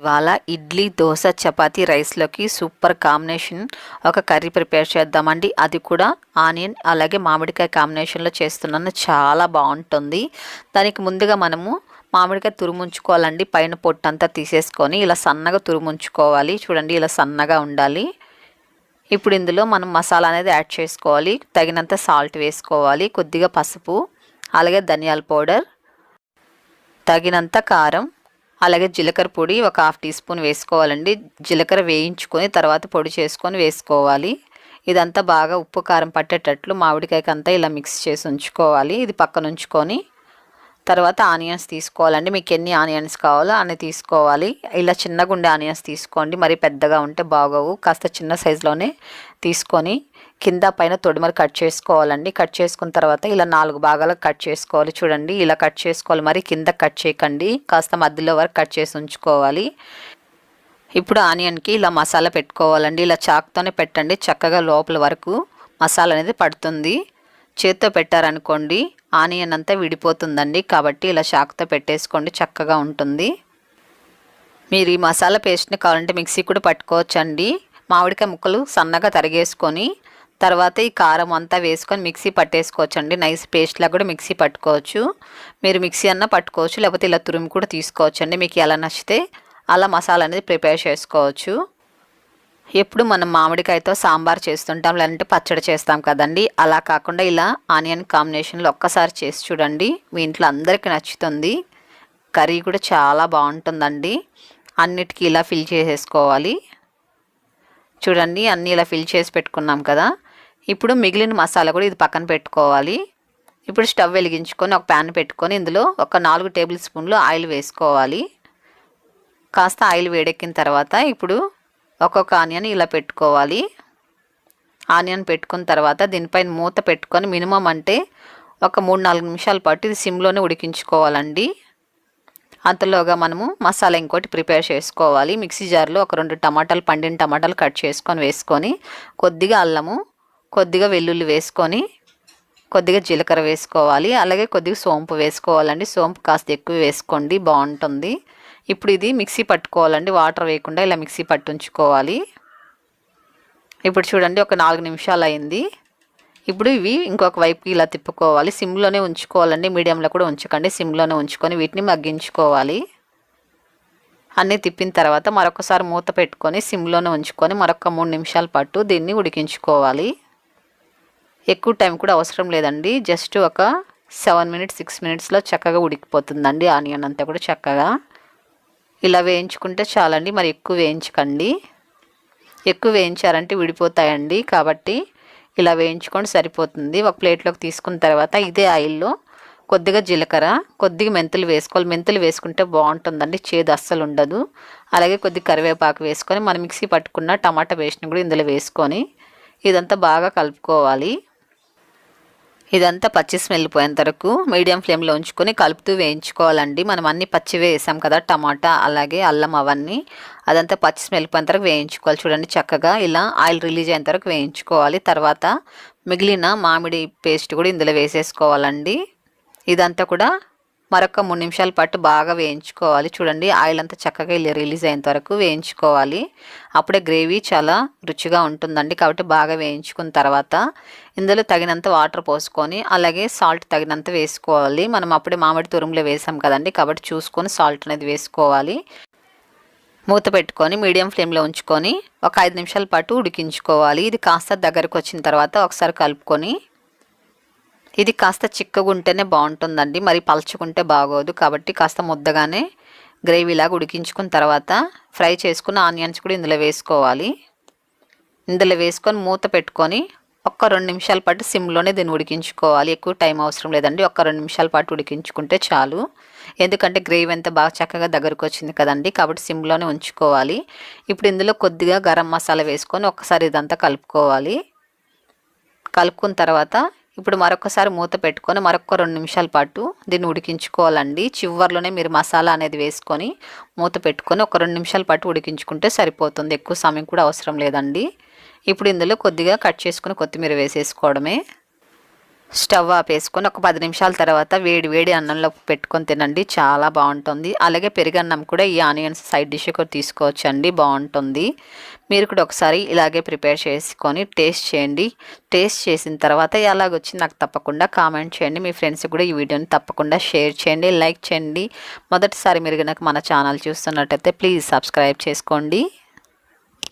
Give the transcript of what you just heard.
ఇవాళ ఇడ్లీ దోశ చపాతీ రైస్లోకి super combination ఒక కర్రీ ప్రిపేర్ చేద్దామండి. అది కూడా ఆనియన్ అలాగే మామిడికాయ కాంబినేషన్లో చేస్తున్నాను. చాలా బాగుంటుంది. దానికి ముందుగా మనము మామిడికాయ తురుముంచుకోవాలండి. పైన పొట్టంతా తీసేసుకొని ఇలా సన్నగా తురుముంచుకోవాలి. చూడండి ఇలా సన్నగా ఉండాలి. ఇప్పుడు ఇందులో మనం మసాలా అనేది యాడ్ చేసుకోవాలి. తగినంత సాల్ట్ వేసుకోవాలి. కొద్దిగా పసుపు అలాగే ధనియాల పౌడర్ తగినంత కారం అలాగే జీలకర్ర పొడి ఒక హాఫ్ టీ స్పూన్ వేసుకోవాలండి. జీలకర్ర వేయించుకొని తర్వాత పొడి చేసుకొని వేసుకోవాలి. ఇదంతా బాగా ఉప్పు కారం పట్టేటట్లు మామిడికాయకి అంతా ఇలా మిక్స్ చేసి ఉంచుకోవాలి. ఇది పక్కన ఉంచుకొని తర్వాత ఆనియన్స్ తీసుకోవాలండి. మీకు ఎన్ని ఆనియన్స్ కావాలో అన్ని తీసుకోవాలి. ఇలా చిన్నగా ఉండే ఆనియన్స్ తీసుకోండి. మరి పెద్దగా ఉంటే బాగోవు. కాస్త చిన్న సైజులోనే తీసుకొని కింద పైన తొడిమలు కట్ చేసుకోవాలండి. కట్ చేసుకున్న తర్వాత ఇలా నాలుగు భాగాలకు కట్ చేసుకోవాలి. చూడండి ఇలా కట్ చేసుకోవాలి. మరి కింద కట్ చేయకండి. కాస్త మధ్యలో వరకు కట్ చేసి ఉంచుకోవాలి. ఇప్పుడు ఆనియన్కి ఇలా మసాలా పెట్టుకోవాలండి. ఇలా చాక్తోనే పెట్టండి. చక్కగా లోపల వరకు మసాలా అనేది పడుతుంది. చేత్తో పెట్టారనుకోండి ఆనియన్ అంతా విడిపోతుందండి. కాబట్టి ఇలా చాక్తో పెట్టేసుకోండి. చక్కగా ఉంటుంది. మీరు ఈ మసాలా పేస్ట్ని కావాలంటే మిక్సీ కూడా పట్టుకోవచ్చండి. మామిడికాయ ముక్కలు సన్నగా తరిగేసుకొని తర్వాత ఈ కారం అంతా వేసుకొని మిక్సీ పట్టేసుకోవచ్చండి. నైస్ పేస్ట్లా కూడా మిక్సీ పట్టుకోవచ్చు. మీరు మిక్సీ అన్న పట్టుకోవచ్చు లేకపోతే ఇలా తురుము కూడా తీసుకోవచ్చండి. మీకు ఎలా నచ్చితే అలా మసాలా అనేది ప్రిపేర్ చేసుకోవచ్చు. ఎప్పుడు మనం మామిడికాయతో సాంబార్ చేస్తుంటాం లేదంటే పచ్చడి చేస్తాం కదండి. అలా కాకుండా ఇలా ఆనియన్ కాంబినేషన్లో ఒక్కసారి చేసి చూడండి. మీ ఇంట్లో అందరికీ నచ్చుతుంది. కర్రీ కూడా చాలా బాగుంటుందండి. అన్నిటికీ ఇలా ఫిల్ చేసేసుకోవాలి. చూడండి అన్నీ ఇలా ఫిల్ చేసి పెట్టుకున్నాం కదా. ఇప్పుడు మిగిలిన మసాలా కూడా ఇది పక్కన పెట్టుకోవాలి. ఇప్పుడు స్టవ్ వెలిగించుకొని ఒక ప్యాన్ పెట్టుకొని ఇందులో ఒక నాలుగు టేబుల్ స్పూన్లు ఆయిల్ వేసుకోవాలి. కాస్త ఆయిల్ వేడెక్కిన తర్వాత ఇప్పుడు ఒక్కొక్క ఆనియన్ ఇలా పెట్టుకోవాలి. ఆనియన్ పెట్టుకున్న తర్వాత దీనిపైన మూత పెట్టుకొని మినిమం అంటే ఒక మూడు నాలుగు నిమిషాల పాటు ఇది సిమ్లోనే ఉడికించుకోవాలండి. అంతలోగా మనము మసాలా ఇంకోటి ప్రిపేర్ చేసుకోవాలి. మిక్సీ జార్లో ఒక రెండు టమాటాలు పండిన టమాటాలు కట్ చేసుకొని వేసుకొని కొద్దిగా అల్లము కొద్దిగా వెల్లుల్లి వేసుకొని కొద్దిగా జీలకర్ర వేసుకోవాలి. అలాగే కొద్దిగా సోంపు వేసుకోవాలండి. సోంపు కాస్త ఎక్కువ వేసుకోండి. బాగుంటుంది. ఇప్పుడు ఇది మిక్సీ పట్టుకోవాలండి. వాటర్ వేయకుండా ఇలా మిక్సీ పట్టుంచుకోవాలి. ఇప్పుడు చూడండి ఒక నాలుగు నిమిషాలు అయింది. ఇప్పుడు ఇవి ఇంకొక వైపుకి ఇలా తిప్పుకోవాలి. సిమ్లోనే ఉంచుకోవాలండి. మీడియంలో కూడా ఉంచకండి. సిమ్లోనే ఉంచుకొని వీటిని మగ్గించుకోవాలి. అన్నీ తిప్పిన తర్వాత మరొకసారి మూత పెట్టుకొని సిమ్లోనే ఉంచుకొని మరొక మూడు నిమిషాల పాటు దీన్ని ఉడికించుకోవాలి. ఎక్కువ టైం కూడా అవసరం లేదండి. జస్ట్ ఒక సెవెన్ మినిట్స్ సిక్స్ మినిట్స్లో చక్కగా ఉడికిపోతుందండి ఆనియన్ అంతా కూడా చక్కగా. ఇలా వేయించుకుంటే చాలండి. మరి ఎక్కువ వేయించకండి. ఎక్కువ వేయించారంటే విడిపోతాయండి. కాబట్టి ఇలా వేయించుకొని సరిపోతుంది. ఒక ప్లేట్లోకి తీసుకున్న తర్వాత ఇదే ఆయిల్లో కొద్దిగా జీలకర్ర కొద్దిగా మెంతులు వేసుకోవాలి. మెంతులు వేసుకుంటే బాగుంటుందండి. చేదు అస్సలు ఉండదు. అలాగే కొద్దిగా కరివేపాకు వేసుకొని మనం మిక్సీ పట్టుకున్న టమాటా పేస్ట్ని కూడా ఇందులో వేసుకొని ఇదంతా బాగా కలుపుకోవాలి. ఇదంతా పచ్చి స్మెల్ పోయేంత వరకు మీడియం ఫ్లేమ్లో ఉంచుకొని కలుపుతూ వేయించుకోవాలండి. మనం అన్ని పచ్చి వేసాం కదా టమాటా అలాగే అల్లం అవన్నీ అదంతా పచ్చి స్మెల్ పోయేంత వరకు వేయించుకోవాలి. చూడండి చక్కగా ఇలా ఆయిల్ రిలీజ్ అయ్యేంత వరకు వేయించుకోవాలి. తర్వాత మిగిలిన మామిడి పేస్ట్ కూడా ఇందులో వేసేసుకోవాలండి. ఇదంతా కూడా మరొక మూడు నిమిషాల పాటు బాగా వేయించుకోవాలి. చూడండి ఆయిల్ అంతా చక్కగా ఇలా రిలీజ్ అయ్యేంత వరకు వేయించుకోవాలి. అప్పుడే గ్రేవీ చాలా రుచిగా ఉంటుందండి. కాబట్టి బాగా వేయించుకున్న తర్వాత ఇందులో తగినంత వాటర్ పోసుకొని అలాగే సాల్ట్ తగినంత వేసుకోవాలి. మనం అప్పుడే మామిడి తురుములో వేసాం కదండి కాబట్టి చూసుకొని సాల్ట్ అనేది వేసుకోవాలి. మూత పెట్టుకొని మీడియం ఫ్లేమ్లో ఉంచుకొని ఒక ఐదు నిమిషాల పాటు ఉడికించుకోవాలి. ఇది కాస్త దగ్గరకు వచ్చిన తర్వాత ఒకసారి కలుపుకొని ఇది కాస్త చిక్కగా ఉంటేనే బాగుంటుందండి. మరి పలుచుకుంటే బాగోదు. కాబట్టి కాస్త ముద్దగానే గ్రేవీలాగా ఉడికించుకున్న తర్వాత ఫ్రై చేసుకున్న ఆనియన్స్ కూడా ఇందులో వేసుకోవాలి. ఇందులో వేసుకొని మూత పెట్టుకొని ఒక్క రెండు నిమిషాల పాటు సిమ్లోనే దీన్ని ఉడికించుకోవాలి. ఎక్కువ టైం అవసరం లేదండి. ఒక్క రెండు నిమిషాల పాటు ఉడికించుకుంటే చాలు. ఎందుకంటే గ్రేవీ అంతా బాగా చక్కగా దగ్గరకు వచ్చింది కదండి. కాబట్టి సిమ్లోనే ఉంచుకోవాలి. ఇప్పుడు ఇందులో కొద్దిగా గరం మసాలా వేసుకొని ఒక్కసారి ఇదంతా కలుపుకోవాలి. కలుపుకున్న తర్వాత ఇప్పుడు మరొకసారి మూత పెట్టుకొని మరొక రెండు నిమిషాల పాటు దీన్ని ఉడికించుకోవాలండి. చివరిలోనే మీరు మసాలా అనేది వేసుకొని మూత పెట్టుకొని ఒక రెండు నిమిషాల పాటు ఉడికించుకుంటే సరిపోతుంది. ఎక్కువ సమయం కూడా అవసరం లేదండి. ఇప్పుడు ఇందులో కొద్దిగా కట్ చేసుకుని కొత్తిమీర వేసేసుకోవడమే. స్టవ్ ఆపేసుకొని ఒక పది నిమిషాల తర్వాత వేడి వేడి అన్నంలో పెట్టుకొని తినండి. చాలా బాగుంటుంది. అలాగే పెరుగన్నం కూడా ఈ ఆనియన్స్ సైడ్ డిష్ కూడా తీసుకోవచ్చు అండి బాగుంటుంది. మీరు కూడా ఒకసారి ఇలాగే ప్రిపేర్ చేసుకొని టేస్ట్ చేయండి. టేస్ట్ చేసిన తర్వాత ఎలాగొచ్చింది నాకు తప్పకుండా కామెంట్ చేయండి. మీ ఫ్రెండ్స్ కూడా ఈ వీడియోని తప్పకుండా షేర్ చేయండి లైక్ చేయండి. మొదటిసారి మీరు కనుక మన ఛానల్ చూస్తున్నట్టయితే ప్లీజ్ సబ్స్క్రైబ్ చేసుకోండి.